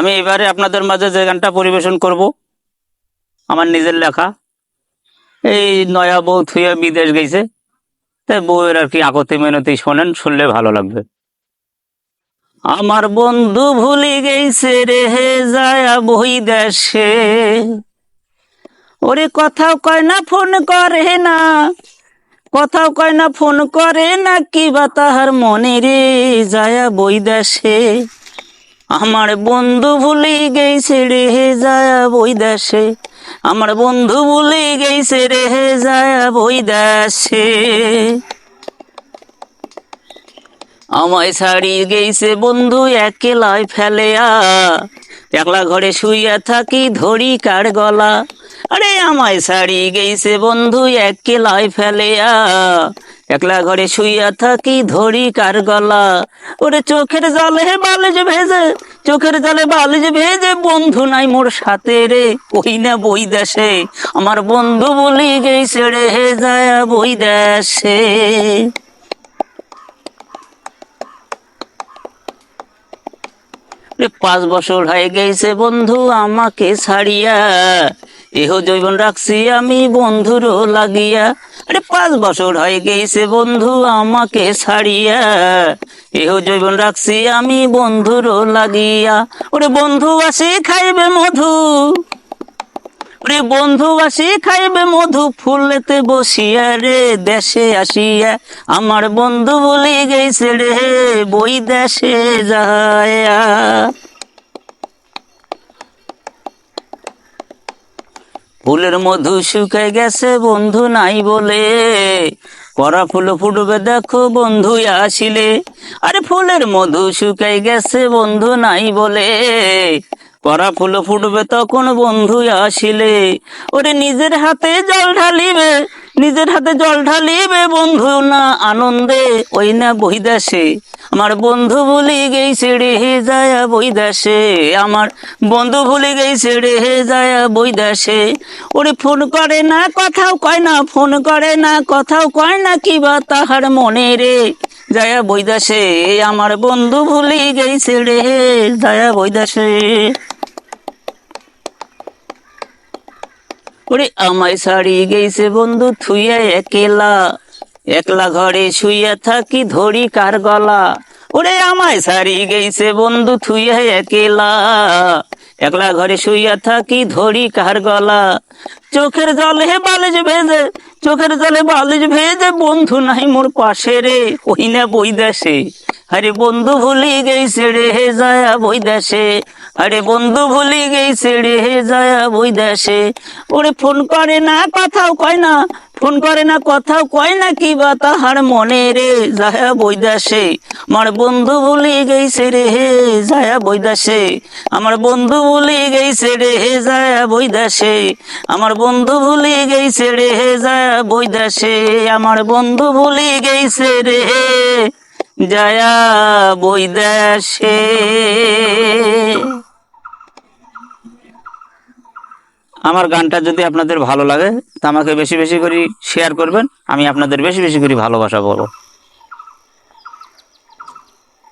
আমি এবারে আপনাদের মাঝে যে গানটা পরিবেশন করব, আমার নিজের লেখা। এই নয়া বউ থুয়ে বিদেশ গেছে, তাই বউয়ের আর কি আকতি মেনতি শোনেন, শুনলে ভালো লাগবে। আমার বন্ধু ভুলি গেছে রে যায় বই দেশে। ওরে কথাও কয় না ফোন করে না, কথাও কয় না ফোন করে না, কি বা তাহার মনে রে যায় বই দেশে। আমার বন্ধু ভুলে গেছে রে যায় বই দেশে। আমার বন্ধু ভুলে গেছে রে যায় বই দেশে। আমায় ছাড়ি গেছে বন্ধু একেলায় ফেলেয়া। একলা ঘরে শুইয়া থাকি ধরি কার গলা। আরে আমায় ছাড়ি গেছে বন্ধু একেলায় ফেলেয়া। একলা ঘরে শুইয়া থাকি ধরি কার গলা। ওরে চোখের জলে বালিশ ভেজে, চোখের জলে বালিশ ভেজে, বন্ধু নাই মোর সাথে রে কই না বই দেশে। আমার বন্ধু বলি গেছে রে যায় বই দেশে। পাঁচ বছর হয়ে গেছে বন্ধু, আমাকে ছাড়িয়া। এহ জৈবন রাখছি আমি বন্ধুরও লাগিয়া। আরে পাঁচ বছর হয়ে গেছে বন্ধু আমাকে ছাড়িয়া। এহ জৈবন রাখছি আমি বন্ধুরও লাগিয়া। ওরে বন্ধু আসে খাইবে মধু। ওরে বন্ধু আসি খাইবে মধু ফুলেতে বসিয়া রে, দেশে আসিয়া। আমার বন্ধু বলে গেছে রে, বই দেশে যায়া। ফুলের মধু শুকে গেছে, বন্ধু নাই বলে। পরা ফুল ফুটবে দেখো বন্ধু আসিলে। আরে ফুলের মধু শুকাই গেছে, বন্ধু নাই বলে। করা ফুল ফুটবে তখন বন্ধু আসিলে। ওরে নিজের হাতে জল ঢালিবে, নিজের হাতে জল ঢালিবে বন্ধু, না আনন্দে ওই না বহিদাসে আমার বন্ধু ভুলি গেছে রে যায় বইদাসে আমার বন্ধু ভুলে গেছে রে যায় বইদাসে ওরে ফোন করে না, কথাও কয় না, ফোন করে না, কথাও কয় না, কি বা তাহার মনে রে। যায় বইদাসে আমার বন্ধু ভুলে গেছে রে যায় বইদাসে ওরে, আমায় ছাড়ি গেছে বন্ধু থুইয়া একেলা। একলা ঘরে শুইয়া থাকি, ধরি কার গলা। ওরে, আমায় ছাড়ি গেছে বন্ধু থুইয়া একেলা। একলা ঘরে শুইয়া থাকি, ধরি কার গলা। চোখের জলে বালিশ ভেজে চোখের জলে বালিশ ভেজে বন্ধু নাই মোর পাশে রে কহিনা বই দেশে। আরে বন্ধু ভুলি গেছে রে যায়া বই দেশে। আরে বন্ধু ভুলি গেছে রে যায়া বই দেশে। ওরে ফোন করে না, কথাও কয় না। ফোন করে না, কথাও কয় না, কি বা তাহার মনে রে যায়া বৈদাসে আমার বন্ধু ভুলি গেছে রে যায়া বৈদাসে আমার বন্ধু ভুলি গেছে রে যায়া বৈদাসে আমার বন্ধু ভুলি গেছে রে যায়া বৈদাসে আমার বন্ধু ভুলি গেছে রে যায়া বৈদেশে আমার গানটা যদি আপনাদের ভালো লাগে, তা আমাকে বেশি বেশি করে শেয়ার করবেন, আমি আপনাদের বেশি বেশি করে ভালোবাসা বলব।